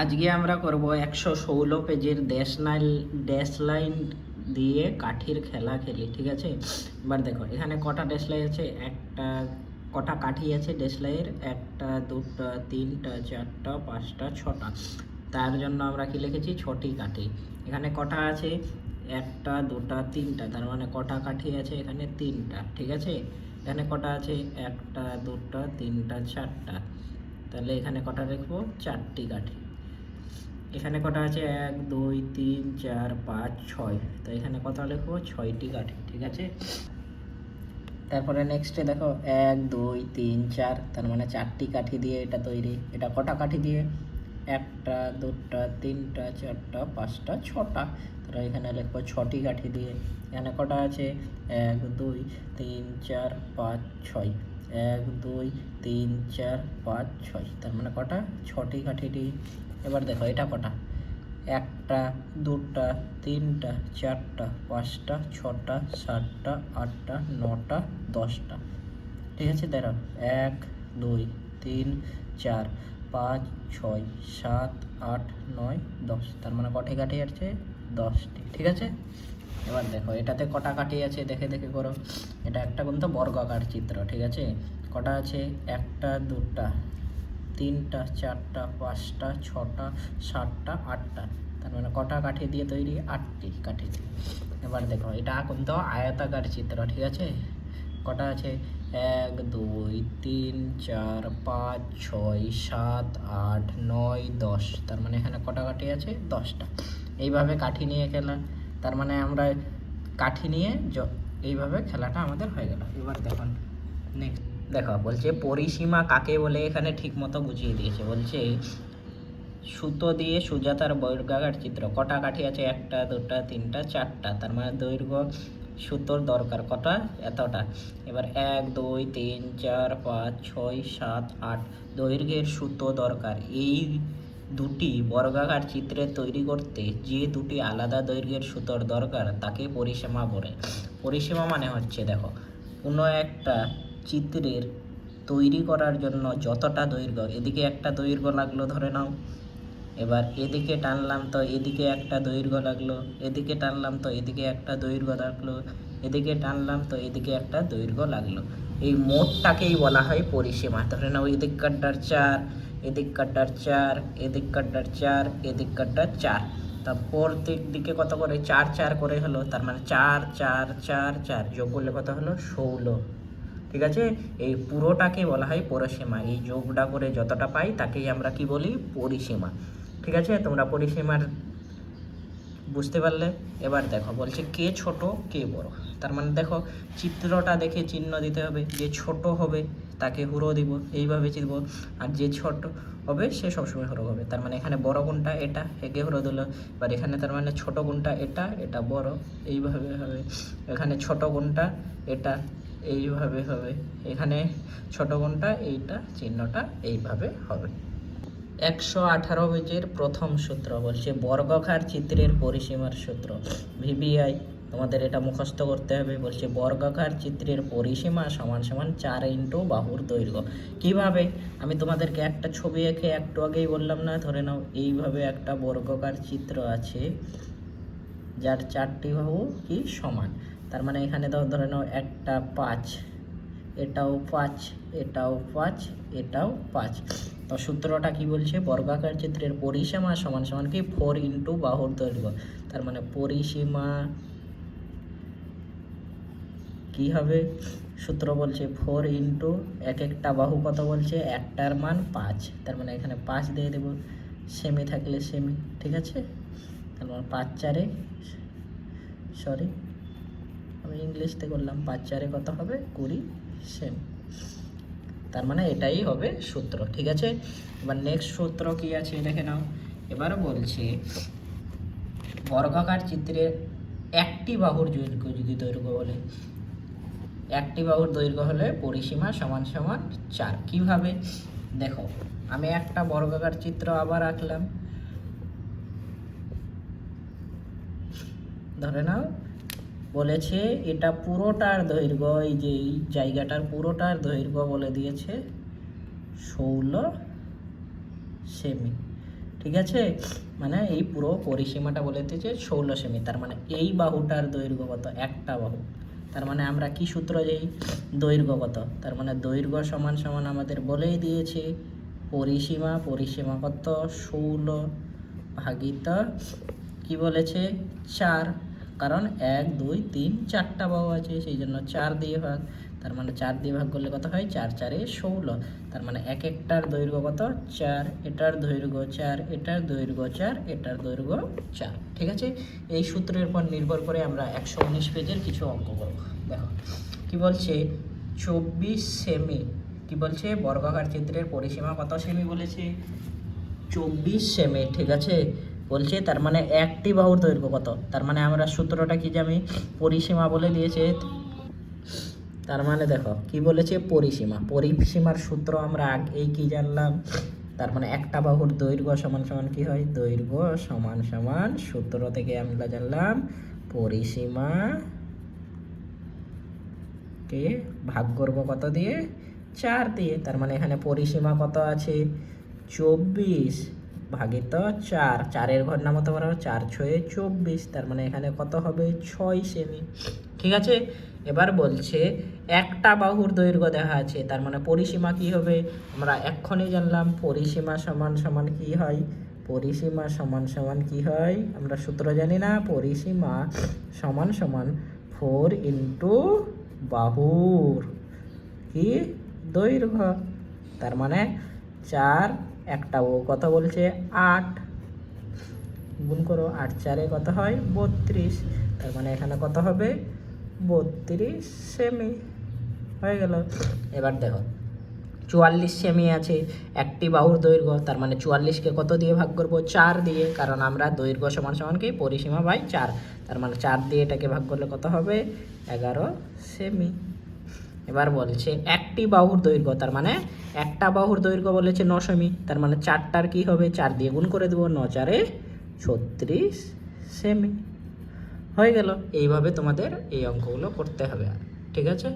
আজকে আমরা করব একশো ষোলো পেজের ড্যাশ নাইল ড্যাশ লাইন দিয়ে কাঠির খেলা খেলি, ঠিক আছে? এবার দেখো, এখানে কটা ড্যাশ লাইন আছে? একটা, কটা কাঠি আছে ড্যাশ লাইনের একটা, দুটা, তিনটা, চারটা, পাঁচটা, ছটা। তার জন্য আমরা কি লিখেছি? ছটি কাঠি। এখানে কটা আছে? একটা, দুটা, তিনটা। তার মানে কটা কাঠি আছে? এখানে তিনটা, ঠিক আছে? এখানে কটা আছে? একটা, দুটা, তিনটা, চারটা। তাহলে এখানে কটা লিখব? চারটি কাঠি। এখানে কটা আছে? এক, দুই, তিন, চার, পাঁচ, ছয়। তো এখানে কত লিখব? ছয়টি কাঠি, ঠিক আছে? তারপরে নেক্সটে দেখো, এক, দুই, তিন, চার, তার মানে চারটি কাঠি দিয়ে এটা তৈরি। এটা কটা কাঠি দিয়ে? একটা, দুটা, তিনটা, চারটা, পাঁচটা, ছটা। তাহলে এখানে লিখব ছটি কাঠি দিয়ে। এখানে কটা আছে? এক, দুই, তিন, চার, পাঁচ, ছয়। এক, দুই, তিন, চার, পাঁচ, ছয়। তার মানে কটা? ছটি কাঠি দিয়ে। এবার দেখো, এটা কটা? একটা, দুটা, তিনটা, চারটা, পাঁচটা, ছটা, সাতটা, আটটা, নটা, দশটা। ঠিক আছে? দাঁড়াও। এক, দুই, তিন, চার, পাঁচ, ছয়, সাত, আট, নয়, দশ। তার মানে কটি কাঠি আছে? দশটি। ঠিক আছে? এবার দেখো, এটাতে কটা কাঠি আছে? দেখে দেখে করো। এটা একটা কিন্তু বর্গাকার চিত্র, ঠিক আছে? কটা আছে? একটা, দুটা। তিনটা, চারটা, পাঁচটা, ছটা, সাতটা, আটটা। তার মানে কটা কাঠি দিয়ে তৈরি? আটটি কাঠি দিয়ে। এবার দেখো, এটা কিন্তু আয়তাকার চিত্র, ঠিক আছে? কটা আছে? এক, দুই, তিন, চার, পাঁচ, ছয়, সাত, আট, নয়, দশ। তার মানে এখানে কটা কাঠি আছে? দশটা। এইভাবে কাঠি নিয়ে খেলা। তার মানে আমরা কাঠি নিয়ে এইভাবে খেলাটা আমাদের হয়ে গেল। এবার দেখুন নেক্সট দেখো, বলছে পরিসীমা কাকে বলে এখানে ঠিক মতো বুঝিয়ে দিয়েছে। বলছে, সুতো দিয়ে সুজাতার বর্গাকার চিত্র, কটা কাঠি আছে? একটা, দুটা, তিনটা, চারটা। তার মানে দৈর্ঘ্য সুতোর দরকার, কটা? এতটা। এবার এক, দুই, তিন, চার, পাঁচ, ছয়, সাত, আট। দৈর্ঘ্যের সুতো দরকার। এই দুটি বর্গাকার চিত্রে তৈরি করতে যে দুটি আলাদা দৈর্ঘ্যের সুতোর দরকার, তাকে পরিসীমা বলে। পরিসীমা মানে হচ্ছে, দেখো, কোনো একটা চিত্রের তৈরি করার জন্য যতটা দৈর্ঘ্য, এদিকে একটা দৈর্ঘ্য লাগল ধরে নাও। এবার এদিকে টানলাম তো এদিকে একটা দৈর্ঘ্য লাগল, এদিকে টানলাম তো এদিকে একটা দৈর্ঘ্য লাগল, এদিকে টানলাম তো এদিকে একটা দৈর্ঘ্য লাগল। এই মোটটাকেই বলা হয় পরিসীমা। ধরে নাও এদিক কাট্টার চার এদিক কাট্টার চার এদিক কাট্টার চার এদিক কাট্টার চার। তা প্রত্যেক দিকে কত করে? চার চার করে হলো, তার মানে চার চার চার চার যোগ করলে কত হলো? ষোলো। ঠিক আছে? এই পুরোটাকে বলা হয় পরিসীমা। এই যোগটা করে যতটা পাই তাকেই আমরা কি বলি? পরিসীমা। ঠিক আছে? তোমরা পরিসীমার বুঝতে পারলে? এবার দেখো, বলছে কে ছোট, কে বড়। তার মানে দেখো, চিত্রটা দেখে চিহ্ন দিতে হবে। যে ছোট হবে তাকে হুড়ো দিব, এইভাবে চিনব। আর যে ছোট হবে সে সবসময় হুড়ো হবে। তার মানে এখানে বড় কোনটা এটা, একে হুড়ো দিল। এবার এখানে তার মানে ছোট কোনটা এটা এটা বড়, এইভাবে হবে। এখানে ছোট কোনটা এটা এইভাবে হবে। এখানে ছোট কোনটা এইটা, চিহ্নটা এইভাবে হবে। একশো আঠারো পেজের প্রথম সূত্র বলছে বর্গকার চিত্রের পরিসীমার সূত্র। ভিবিআই, তোমাদের এটা মুখস্থ করতে হবে, বলছে বর্গাকার চিত্রের পরিসীমা সমান সমান চার ইন্টু বাহুর দৈর্ঘ্য। কীভাবে? আমি তোমাদেরকে একটা ছবি এঁকে একটু আগেই বললাম না, ধরে নাও, এইভাবে একটা বর্গাকার চিত্র আছে, যার চারটি বাহু কি সমান? তার মানে এখানে ধরে নাও একটা পাঁচ। এটাও পাঁচ এটাও পাঁচ এটাও পাঁচ। তো সূত্রটা কি বলছে? বর্গাকার চিত্রের পরিসীমা সমান সমান কি? ফোর ইন্টু বাহুর দৈর্ঘ্য। তার মানে পরিসীমা কি হবে? সূত্র বলছে ফোর ইন্টু এক একটা বাহু কত বলছে? একটার মান পাঁচ। তার মানে এখানে পাঁচ দিয়ে দেবো। সেমি থাকলে সেমি, ঠিক আছে? তার মানে পাঁচ চারে সরি আমি ইংলিশতে করলাম পাঁচ চারে কত হবে, কুড়ি, সেম। তার মানে এটাই হবে সূত্র, ঠিক আছে? এবার নেক্সট সূত্র কি আছে দেখে নাও। এবার বলছে, বর্গাকার চিত্রে একটি বাহুর দৈর্ঘ্য যদি দৈর্ঘ্য বলে, একটি বাহুর দৈর্ঘ্য হলে পরিসীমা সমান সমান চার। কীভাবে? দেখো, আমি একটা বর্গাকার চিত্র আবার আঁকলাম। ধরে নাও বলেছে, এটা পুরোটার দৈর্ঘ্য, এই যে এই জায়গাটার পুরোটার দৈর্ঘ্য বলে দিয়েছে ষোলো সেমি। ঠিক আছে? মানে এই পুরো পরিসীমাটা বলে দিয়েছে ষোলো সেমি। তার মানে এই বাহুটার দৈর্ঘ্য কত? একটা বাহু। তার মানে আমরা কি সূত্র যেই? দৈর্ঘ্য কত? তার মানে দৈর্ঘ্য সমান সমান আমাদের বলেই দিয়েছে পরিসীমা। পরিসীমা কত? ষোলো ভাগিত কি বলেছে? চার। কারণ এক, দুই, তিন চারটা বাহু আছে সেই জন্য চার দিয়ে ভাগ। তার মানে চার দিয়ে ভাগ করলে কত হয়? চার, চারে ষোলো। তার মানে এক একটার দৈর্ঘ্য কত? চার। এটার দৈর্ঘ্য চার, এটার দৈর্ঘ্য চার, এটার দৈর্ঘ্য চার। ঠিক আছে? এই সূত্রের উপর নির্ভর করে আমরা একশো উনিশ পেজের কিছু অঙ্ক করব। দেখো, কি বলছে? চব্বিশ সেমি। কি বলছে? বর্গাকার চিত্রের পরিসীমা কত সেমি বলেছে? চব্বিশ সেমি। ঠিক আছে? বলছে, তার মানে একটি বাহুর দৈর্ঘ্য কত? তার মানে আমরা সূত্রটা কি জানি? পরিসীমা বলে দিয়েছে। তার মানে দেখো, কি বলেছে? পরিসীমা। পরিসীমার সূত্র আমরা এই কি জানলাম? তার মানে একটা বাহুর দৈর্ঘ্য সমান সমান কি হয়? দৈর্ঘ্য সমান সমান সূত্র থেকে আমরা জানলাম পরিসীমা কে ভাগ করব কত দিয়ে? চার দিয়ে। তার মানে এখানে পরিসীমা কত আছে? চব্বিশ। ভাগিত চার। চারের ঘর নাম হতে পারো চার ছয়ে চব্বিশ। তার মানে এখানে কত হবে? ছয় সেমি। ঠিক আছে? এবার বলছে, একটা বাহুর দৈর্ঘ্য দেখা আছে। তার মানে পরিসীমা কি হবে? আমরা এক্ষণে জানলাম পরিসীমা সমান সমান কি হয়? পরিসীমা সমান সমান কি হয়? আমরা সূত্র জানি না। পরিসীমা সমান সমান ফোর ইন্টু বাহুর কি দৈর্ঘ্য? তার মানে চার একটা ও কত বলছে আট। গুণ করো আট চারে কত হয়? বত্রিশ। তার মানে এখানে কত হবে? বত্রিশ সেমি হয়ে গেল। এবার দেখো, চুয়াল্লিশ সেমি আছে, একটি বাহুর দৈর্ঘ্য, তার মানে চুয়াল্লিশকে কত দিয়ে ভাগ করব? চার দিয়ে, কারণ আমরা দৈর্ঘ্য সমান সমান কি? পরিসীমা বাই চার। তার মানে চার দিয়ে এটাকে ভাগ করলে কত হবে? এগারো সেমি এবার বলছে একটি বাহুর দৈর্ঘ্য, তার মানে একটা বাহুর দৈর্ঘ্য বলেছে ন সেমি তার মানে চারটার কি হবে? চার দিয়ে গুণ করে দেবো ন চারে ছত্রিশ সেমি। হয়ে গেল। এইভাবে তোমাদের এই অঙ্কগুলো করতে হবে ঠিক আছে?